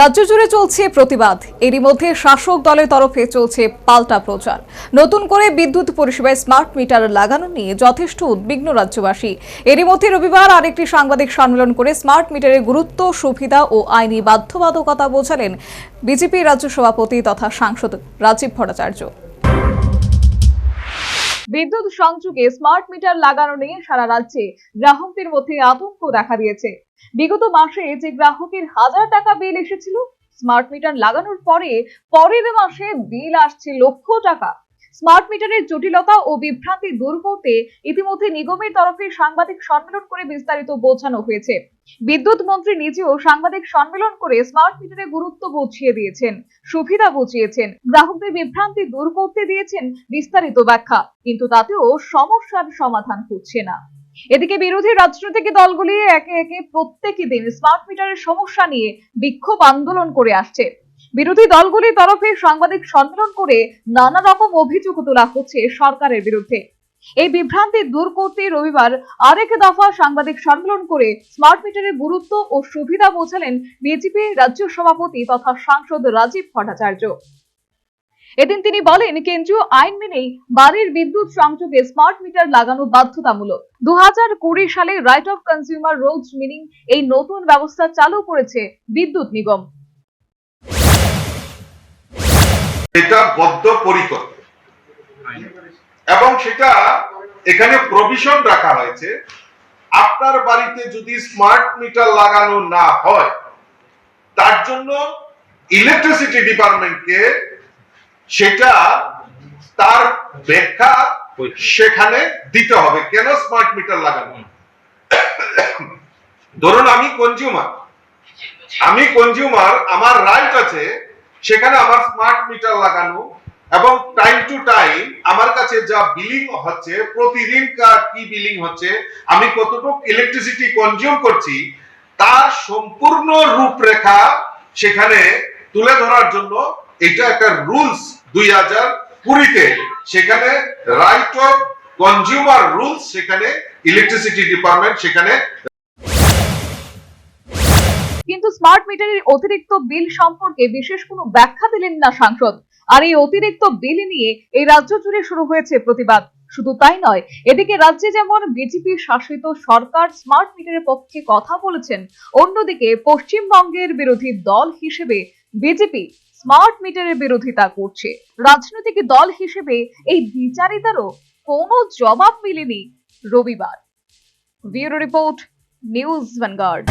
রাজ্য জুড়ে চলছে প্রতিবাদ। এরই মধ্যে শাসক দলের তরফে চলছে পাল্টা প্রচার। নতুন করে বিদ্যুৎ পরিষেবায় স্মার্ট মিটার লাগানো নিয়ে যথেষ্ট উদ্বিগ্ন রাজ্যবাসী। এরই মধ্যে রবিবার আরেকটি সাংবাদিক সম্মেলন করে স্মার্ট মিটারের গুরুত্ব, সুবিধা ও আইনি বাধ্যবাধকতা বোঝালেন বিজেপি রাজ্য সভাপতি তথা সাংসদ রাজীব ভট্টাচার্য। বিদ্যুৎ সংযোগে স্মার্ট মিটার লাগানো নিয়ে সারা রাজ্যে গ্রাহকদের মধ্যে আতঙ্ক দেখা দিয়েছে। বিগত মাসে যে গ্রাহকের হাজার টাকা বিল এসেছিল স্মার্ট মিটার লাগানোর পরে পরের মাসে বিল আসছে লক্ষ টাকা। স্মার্ট মিটারের জটিলতা ও বিভ্রান্তি দূর করতে ইতিমধ্যে নিগমের তরফে সাংবাদিক সম্মেলন করে বিস্তারিত বোঝানো হয়েছে। বিদ্যুৎ মন্ত্রী নিজেও সাংবাদিক সম্মেলন করে স্মার্ট মিটারের গুরুত্ব বুঝিয়ে দিয়েছেন, সুবিধা বুঝিয়েছেন, গ্রাহকদের বিভ্রান্তি দূর করতে দিয়েছেন বিস্তারিত ব্যাখ্যা, কিন্তু তাতেও সমস্যার সমাধান হচ্ছে না। এদিকে বিরোধী রাজনৈতিক দলগুলি একে একে প্রত্যেকই দিন স্মার্ট মিটারের সমস্যা নিয়ে বিক্ষোভ আন্দোলন করে আসছে। বিরোধী দলগুলির তরফে সাংবাদিক সম্মেলন করে নানা রকম অভিযোগ তোলা হচ্ছে সরকারের বিরুদ্ধে। এই বিভ্রান্তি দূর করতে রবিবার আরেক দফা সাংবাদিক সম্মেলন করে স্মার্ট মিটারের গুরুত্ব ও সুবিধা বোঝালেন বিজেপি রাজ্য সভাপতি তথা সাংসদ রাজীব ভট্টাচার্য। এদিন তিনি বলেন, কেন্দ্রীয় আইন মেনেই বাড়ির বিদ্যুৎ সংযোগে স্মার্ট মিটার লাগানো বাধ্যতামূলক। দু কুড়ি সালে right of consumer rules meaning এই নতুন ব্যবস্থা চালু করেছে বিদ্যুৎ নিগম। এটা বদ্ধপরিকর এবং সেটা এখানে প্রভিশন রাখা হয়েছে। আপনার বাড়িতে যদি স্মার্ট মিটার লাগানো না হয়, তার জন্য ইলেকট্রিসিটি ডিপার্টমেন্টকে সেটা তার ব্যাখ্যা সেখানে দিতে হবে। কেন স্মার্ট মিটার লাগানো? ধরুন আমি কনজিউমার আমি কনজিউমার আমার রাইট আছে সেখানে আমার স্মার্ট মিটার লাগানো এবং টাইম টু টাইম আমার কাছে যা বিলিং হচ্ছে, প্রতিদিন কা- কি বিলিং হচ্ছে, আমি কতটুকু ইলেকট্রিসিটি কনজিউম করছি, তার সম্পূর্ণ রূপরেখা সেখানে তুলে ধরার জন্য এটা একটা রুলস দুই হাজার কুড়িতে। সেখানে রাইট অফ কনজিউমার রুলস সেখানে ইলেকট্রিসিটি ডিপার্টমেন্ট সেখানে কিন্তু স্মার্ট মিটারের অতিরিক্ত বিল সম্পর্কে বিশেষ কোনো ব্যাখ্যা দিলেন না সাংসদ। আর এই অতিরিক্ত বিল নিয়ে এই রাজ্য জুড়ে শুরু হয়েছে প্রতিবাদ। শুধু তাই নয়, এদিকে রাজ্যে যেমন বিজেপি শাসিত সরকার স্মার্ট মিটারের পক্ষে কথা বলেছেন, অন্যদিকে পশ্চিমবঙ্গের বিরোধী দল হিসেবে বিজেপি স্মার্ট মিটারের বিরোধিতা করছে। রাজনৈতিক দল হিসেবে এই বিচারিতারও কোনো জবাব মিলেনি রবিবার। Bureau report, news Vanguard.